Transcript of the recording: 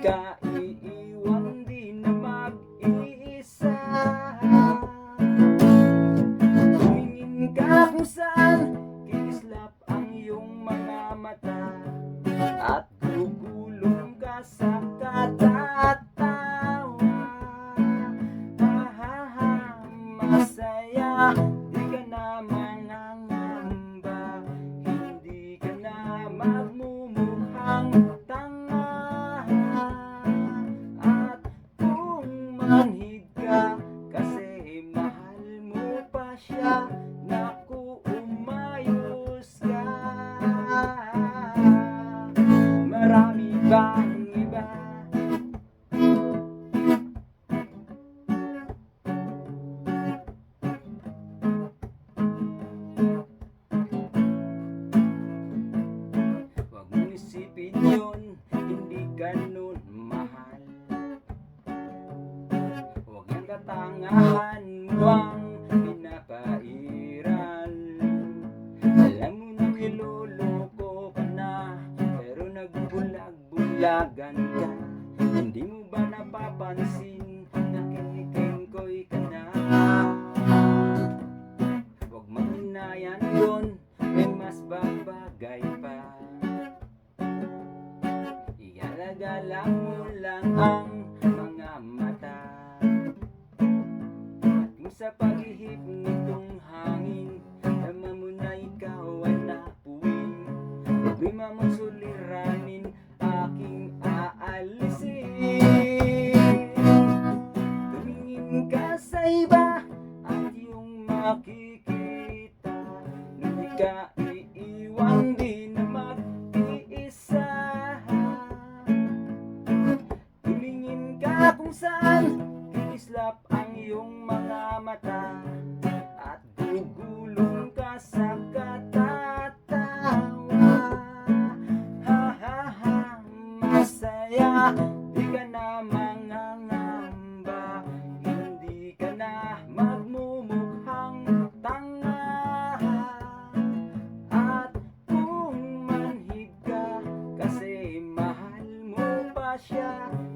ka iiwan di na mag-iisa. Tumingin ka kung saan Kinislap ang iyong mga mata. At gugulong ka sa now see nakikita Nung ika iiwan di na mag-iisa Tulingin ka kung saan Kinislap ang iyong mga mata. At gugulong ka sa kata Russia.